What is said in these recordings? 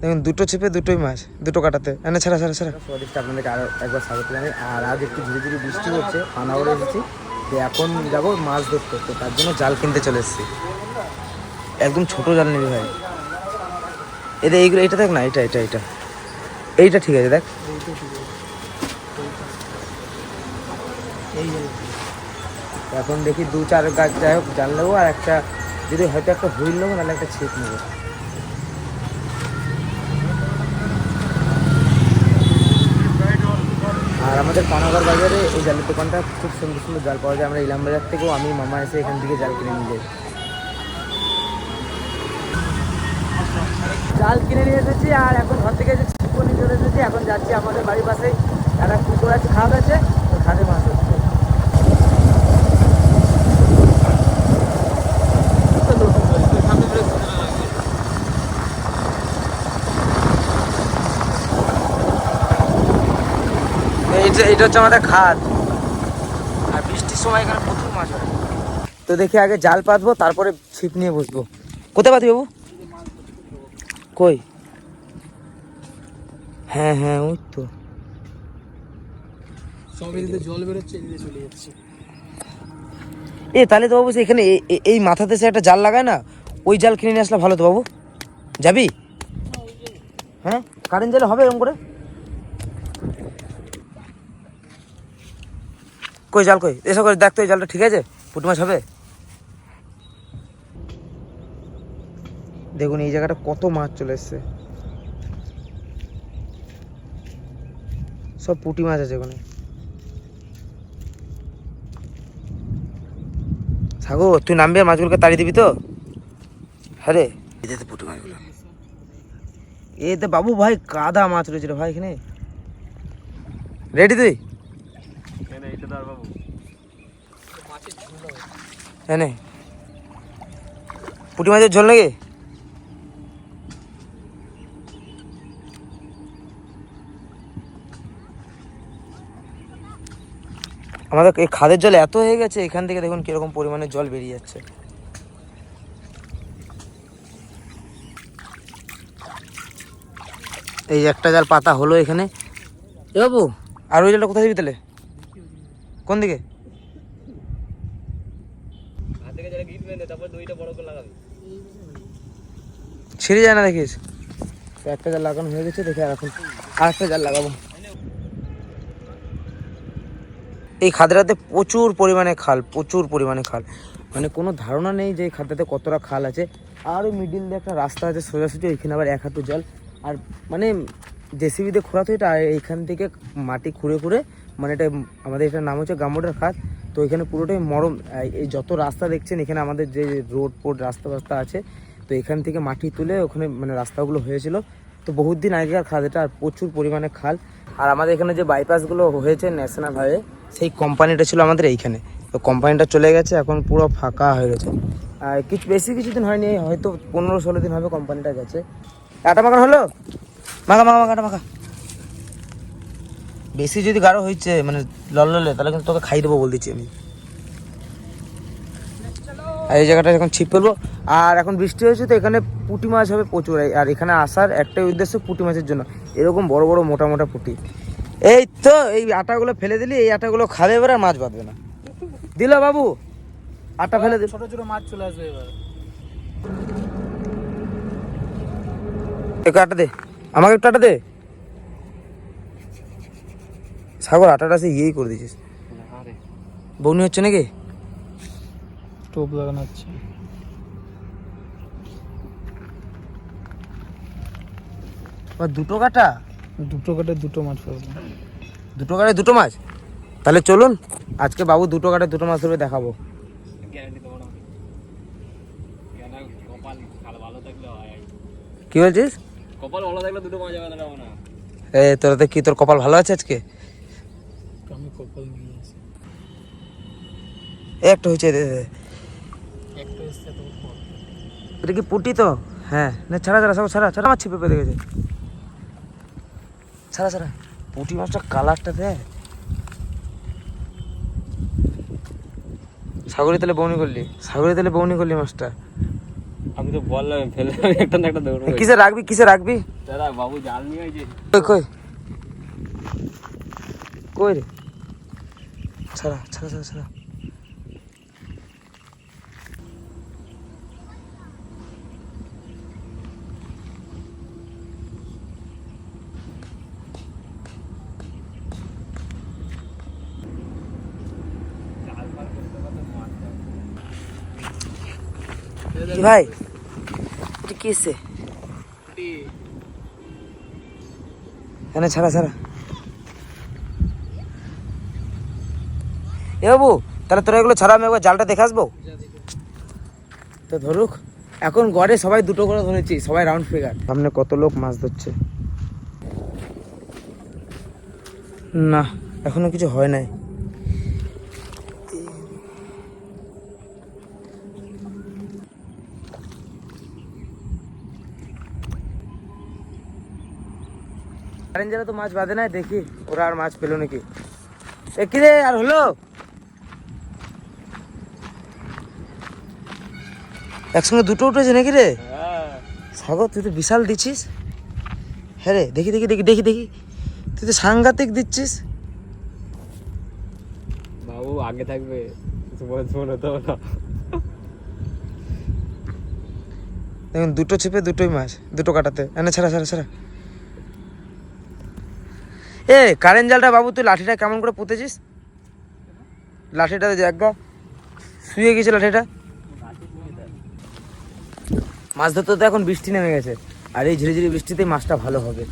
দেখুন দুটো ছিপে দুটোই মাছ দুটো কাটাতে। এনে ছাড়া ছাড়া ছাড়া। আপনাদেরকে আরও একবার স্বাগত জানাই আর আজ একটু ধীরে ধীরে বৃষ্টি হচ্ছে পানাগড়ে এসেছি। তো এখন যাব মাছ ধরতে তো তার জন্য জাল কিনতে চলে এসেছি। একদম ছোট জাল নিবি ভাই। এদের এইগুলো এটা দেখ না এটা এটা এটা। এইটা ঠিক আছে দেখ। এই এখন দেখি দু চার গাছ, যাই হোক নেব আর একটা, যদি হয়তো একটা হুইল নেব নাহলে একটা ছিপ নেব। আর আমাদের পানাগড় বাজারে এই জালের দোকানটা খুব সুন্দর সুন্দর জাল পাওয়া যায়। আমরা ইলাম বাজার থেকেও আমি, মামা এসে এখান থেকে জাল কিনে নিয়ে যাই। জাল কিনে নিয়ে এসেছি আর এখন ঘর থেকে ছিপও নিয়ে চলে এসেছি, এখন যাচ্ছি আমাদের বাড়ির পাশে। একটা পুকুর আছে, খাদ আছে খাদে মাছ হচ্ছে এটা হচ্ছে আমাদের খাদ। আর বৃষ্টির সময় এখানে প্রচুর মাছ হয়। তো দেখি আগে জাল পাতবো তারপরে ছিপ নিয়ে বসবো। কোথায় পাতবি বাবু? কই? হ্যাঁ হ্যাঁ ওই তো। জল বেরোচ্ছে চলে যাচ্ছে। এ তাহলে তো বাবু এখানে এই মাথাতে সে একটা জাল লাগায় না ওই জাল কিনে নিয়ে আসলে ভালো তো বাবু। যাবি? হ্যাঁ? কারেন্ট জালে হবে এরকম করে? কই জাল কই? এসব করে দেখ তো এই জালটা ঠিক আছে? পুঁটি মাছ হবে? দেখুন এই জায়গাটা কত মাছ চলে এসছে। সব পুঁটি মাছ আছে ওখানে সাগর তুই নামবি মাছগুলোকে তাড়িয়ে দিবি তো? হ্যাঁ রে। তো পুঁটি মাছগুলো। এ তো বাবু ভাই কাদা মাছ রয়েছে রে ভাই এখানে। রেডি তুই? হ্যাঁ নে। পুঁটি মাছের ঝোল নাকি? আমাদের এই খাদের জল এত হয়ে গেছে, এখান থেকে দেখুন কীরকম পরিমাণে জল বেরিয়ে যাচ্ছে। এই একটা জাল পাতা হলো এখানে। এ বাবু, আর ওই জালটা কোথায় দিবি তাহলে? কোন দিকে? ছিঁড়ে যায় না দেখিস? একটা জাল লাগানো হয়ে গেছে দেখে আর এখন আর একটা জাল লাগাবো। এই খাদরাতে প্রচুর পরিমাণে খাল প্রচুর পরিমাণে খাল। মানে কোনো ধারণা নেই যে এই খাদরাতে কতটা খাল আছে। আর ওই মিডিল দিয়ে একটা রাস্তা আছে সোজাসুজি ওইখানে আবার এক হাঁটু জল। আর মানে জেসিবি দিয়ে খোঁড়া তো এটা আর এইখান থেকে মাটি খুঁড়ে খুঁড়ে মানে এটা আমাদের এটার নাম হচ্ছে গামোটার খাত। তো এখানে পুরোটাই মরম। এই- যত রাস্তা দেখছেন, এখানে আমাদের যে রোড ফোড রাস্তা ফাস্তা আছে, তো এখান থেকে মাটি তুলে ওখানে মানে রাস্তাগুলো হয়েছিল। তো বহুত দিন আগেকার খাল এটা, আর প্রচুর পরিমাণে খাল। আর আমাদের এখানে যে বাইপাসগুলো হয়েছে ন্যাশনাল হাইওয়ে, সেই কোম্পানিটা ছিল আমাদের এইখানে। তো কোম্পানিটা চলে গেছে, এখন পুরো ফাঁকা হয়ে গেছে আর কিছু, বেশি কিছুদিন হয়নি, হয়তো পনেরো ষোলো দিন হবে কোম্পানিটা গেছে। আটা মাখানো হলো? মাখা মাখা মাখা আটা মাখা। বেশি যদি গাঢ় হয়েছে মানে লল ললে তাহলে কিন্তু তোকে খাই দেবো বল দিচ্ছি আমি। আর এই জায়গাটা এখন ছিপ ফেলব আর এখন বৃষ্টি হয়েছে তো এখানে পুঁটি মাছ হবে প্রচুর। আর এখানে আসার একটাই উদ্দেশ্য পুঁটি মাছের জন্য। এরকম বড় বড় মোটা মোটা পুঁটি। এই তো এই আটাগুলো ফেলে দিলি এই আটাগুলো খাবে এবার আর মাছ বাঁধবে না। দিল বাবু আটা ফেলে দিল ছোট ছোট মাছ চলে আসবে এবার। একটু আটা দে আমাকে একটু আটা দে। সাগর আটাটা সে ইয়েই করে দিয়েছিস। বৌনি হচ্ছে নাকি? টোপ লাগানো হচ্ছে। দুটো কাটা? দুটো কাটে দুটো মাছ পাবো। দুটো কাটে দুটো মাছ? তাহলে চলুন আজকে বাবু দুটো কাটে দুটো মাছ ধরে দেখাবো। কি বলছিস? কপাল ভালো থাকলে দুটো মাছ যাবে না। এ তোর তো কি তোর কপাল ভালো আছে আজকে আমি কপাল নিয়ে আসি এই একটা হয়েছে এটা কি পুটি তো? হ্যাঁ। না ছাড়া ছাড়া সব ছাড়া ছাড়া আমার ছিপে পেতে গেছে। ছাড়া ছাড়া। পুটি মাছটা কালারটা দেখ। সাগরে তাহলে বৌনি করলি। সাগরে তাহলে বৌনি করলি মাছটা। আমি তো বললাম ফেলে একটা না একটা দৌড় কিসে রাখবি কিসে রাখবি? দাদা বাবু জাল নিয়ে কই কই? কই রে? ছাড়া ছাড়া ছাড়া ছাড়া। ভাই? এটা কি এসছে এনে ছাড়া ছাড়া। এ বাবু তাহলে তোরা এগুলো ছাড়া আমি একবার জালটা দেখে আসব? তো ধরুক এখন গড়ে সবাই দুটো করে ধরেছি সবাই রাউন্ড ফিগার সামনে কত লোক মাছ ধরছে? না এখনও কিছু হয় নাই। কারেন্ট যারা তো মাছ বাঁধে নাই দেখি ওরা আর মাছ পেল নাকি। এ কি রে আর হলো? একসঙ্গে দুটো উঠেছে নাকি রে? হ্যাঁ। সাগর তুই তো বিশাল দিচ্ছিস। হ্যাঁ রে দেখি দেখি দেখি দেখি দেখি। তুই তো সাংঘাতিক দিচ্ছিস। বাবু আগে থাকবে। দেখুন দুটো চেপে দুটোই মাছ দুটো কাটাতে। এনে ছাড়া ছাড়া ছাড়া। এ কারেন্ট জালটা বাবু তুই লাঠিটা কেমন করে পুঁতেছিস? লাঠিটা জায়গা শুয়ে গেছে লাঠিটা। মাছ ধরতে তো এখন বৃষ্টি নেমে গেছে। আর এই ঝিরিঝিরি বৃষ্টিতে মাছটা ভালো হবে।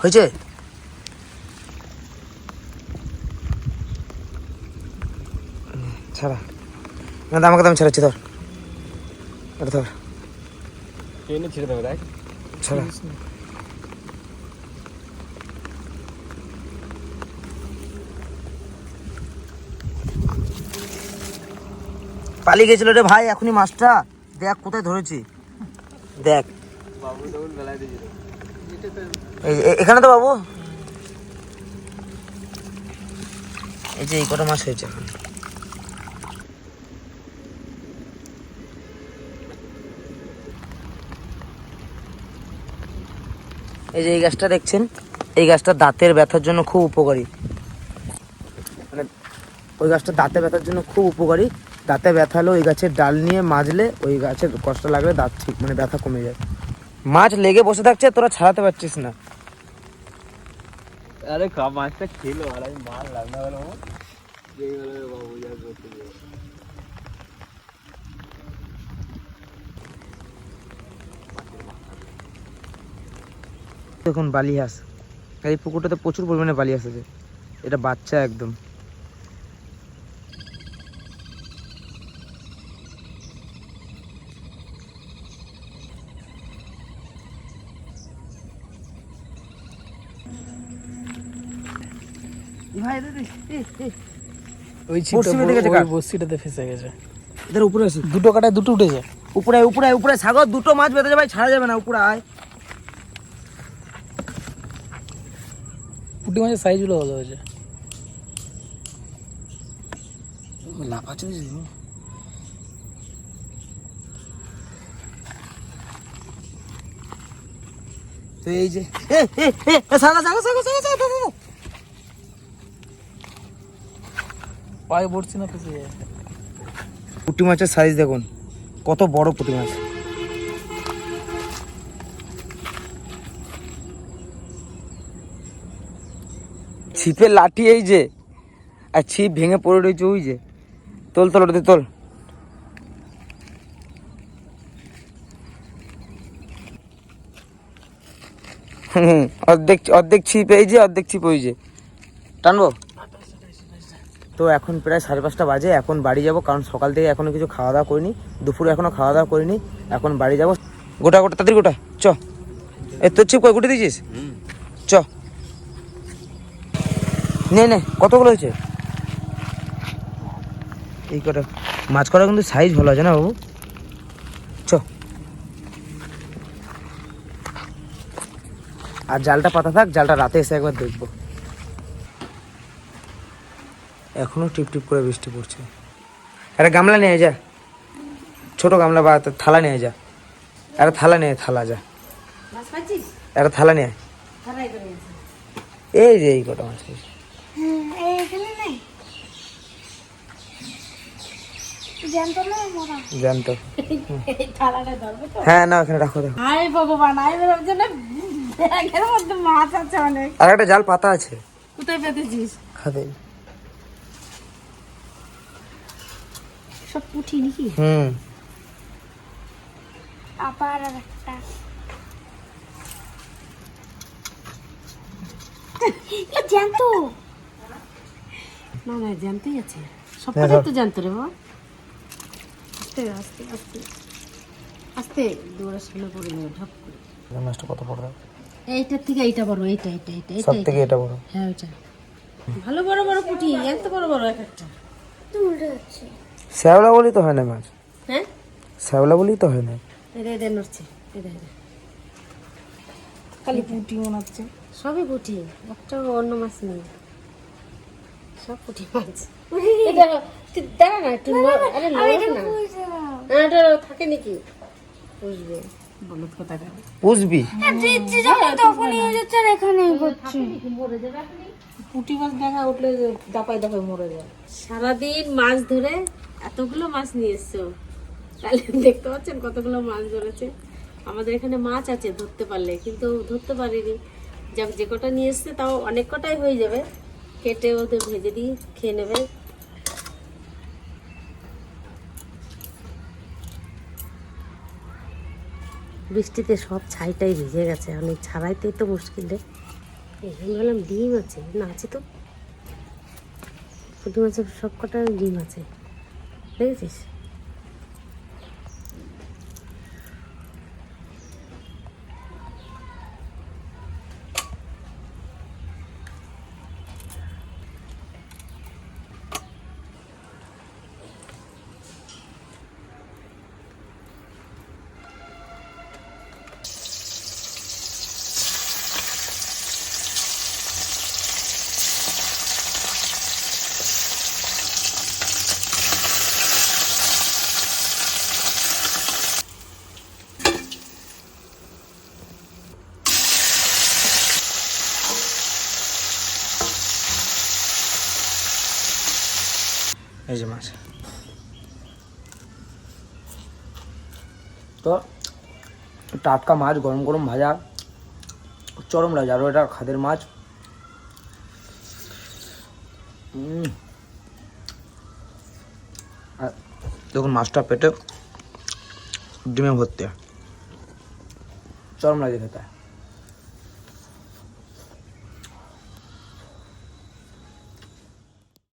হয়েছে? ছাড়া। না আমাকে তো আমি ছাড়াচ্ছি ধর। এটা ধর। ট্রেনে ছেড়ে দেবে দেখ। ছাড়া। পালিয়ে গেছিল রে ভাই এখনই মাছটা। দেখ কোথায় ধরেছি। দেখ। বাবু বেলায় দিয়েছিল এখানে তো বাবু। এই যে এই কটা হয়েছে এই যে এই গাছটা দেখছেন, এই গাছটা দাঁতের ব্যথার জন্য খুব উপকারী। মানে ওই গাছটা দাঁতে ব্যথার জন্য খুব উপকারী। দাঁতে ব্যথা হলে ওই গাছের ডাল নিয়ে মাজলে ওই গাছের কষ্ট লাগলে দাঁত ঠিক মানে ব্যথা কমে যায়। মাছ লেগে বসে থাকছে তোরা ছাড়াতে পারছিস না। আরে কা মাছটা খেলো আর আমি মার যে গেল বাবু যা করতে দেখুন বালিহাঁস আর এই পুকুরটাতে প্রচুর পরিমাণে বালিহাঁস আছে। এটা বাচ্চা একদম। ওই? বড়শিটাতে ফেসে গেছে। এদের উপরে আছে। দুটো কাটায় দুটো উঠেছে। উপরে উপরে উপরে। সাগর দুটো মাছ বেঁধে যাবে ছাড়া যাবে না উপরে আয়। পুঁটি মাছের সাইজগুলো ভালো হয়েছে। লাফাচ্ছে তো এই যে এ এ এ এ, সাগর সাগর সাগর সাগর সাগর, সাগর পায়ে পড়ছি না ফেসে পুঁটি মাছের সাইজ দেখুন, কত বড় পুঁটি মাছ। ছিপে লাঠি এই যে, আর ছিপ ভেঙে পড়ে রয়েছে ওই যে। তোল তোল, ওটাতে তোল। অর্ধেক অর্ধেক ছিপ এই যে, অর্ধেক ছিপ ওই যে। টানবো? তো এখন প্রায় সাড়ে পাঁচটা বাজে, এখন বাড়ি যাব, কারণ সকাল থেকে এখনও কিছু খাওয়া দাওয়া করিনি, দুপুরে এখনও খাওয়া দাওয়া করিনি, এখন বাড়ি যাব। গোটা গোটা, তাড়াতাড়ি গোটা, চ। এ, তোর ছিপ কয় গুটে দিয়েছিস? চ। নে নে, কতগুলো হয়েছে? এই কটা, মাছ করা কিন্তু সাইজ ভালো আছে না বাবু? চ। আর জালটা পাতা থাক, জালটা রাতে এসে একবার দেখব। এখনও টিপ টিপ করে বৃষ্টি পড়ছে। একটা গামলা নিয়ে যা। ছোট গামলা বা থালা নিয়ে যা। একটা থালা নিয়ে থালা যা। একটা থালা নিয়ে এই যে এই কটা মাছ জানতো হ্যাঁ না ওখানে রাখো দেখো। আয় ভগবান আয় ভগবান ব্যাগের মধ্যে মাছ আছে অনেক। আর একটা জাল পাতা আছে। কোথায় পেতেছিস? খাবে। সব পুঠি নাকি? হুম। আবার আর একটা। জ্যান্ত। না না জ্যান্তই আছে। সব হ্যাঁ, কটাই ধর। তো জ্যান্ত রে বাবা। আস্তে আস্তে আস্তে। আস্তে দৌড়ার সামনে পড়ে যাবে ঢপ করে। মাছটা কত বড়? এইটার থেকে এইটা বড় এইটা এইটা এইটা সব থেকে এটা বড়। হ্যাঁ ওইটা। ভালো বড় বড় পুঁটি এত বড় বড় এক একটা। শ্যাওলা বলি তো হয় না মাছ? হ্যাঁ? শ্যাওলা বলি তো হয় না? এটা এটা নড়ছে। এটা এটা খালি পুঁটি মনে হচ্ছে। সবই পুঁটি একটা অন্য মাছ নেই। সব পুঁটি মাছ। এটা তুই দাঁড়া না একটু আরে নড় না। হ্যাঁ এটা থাকে নাকি? বুঝবে। বলত কথা বুঝবি? পুঁটি মাছ দেখা উঠলে দাপাই দাপাই মরে যায়। সারাদিন মাছ ধরে এতগুলো মাছ নিয়ে এসছো। তাহলে দেখতে পাচ্ছেন কতগুলো মাছ ধরেছে। আমাদের এখানে মাছ আছে ধরতে পারলে, কিন্তু ধরতে পারিনি। যাক, যে কটা নিয়ে এসছে তাও অনেক কটাই হয়ে যাবে। কেটে ওদের ভেজে দিই খেয়ে নেবে। বৃষ্টিতে সব ছাইটাই ভিজে গেছে। অনেক ছাড়াইতেই তো মুশকিল রে। এখন বললাম ডিম আছে না আছে তো। পুঁটি মাছের সব কটা ডিম আছে দেখেছিস এই যে মাছ তো টাটকা মাছ, গরম গরম ভাজা, চরম লাগে আরও এটা খাদের মাছ। আর দেখুন মাছটা পেটে ডিমে ভর্তি। চরম লাগে খেতে।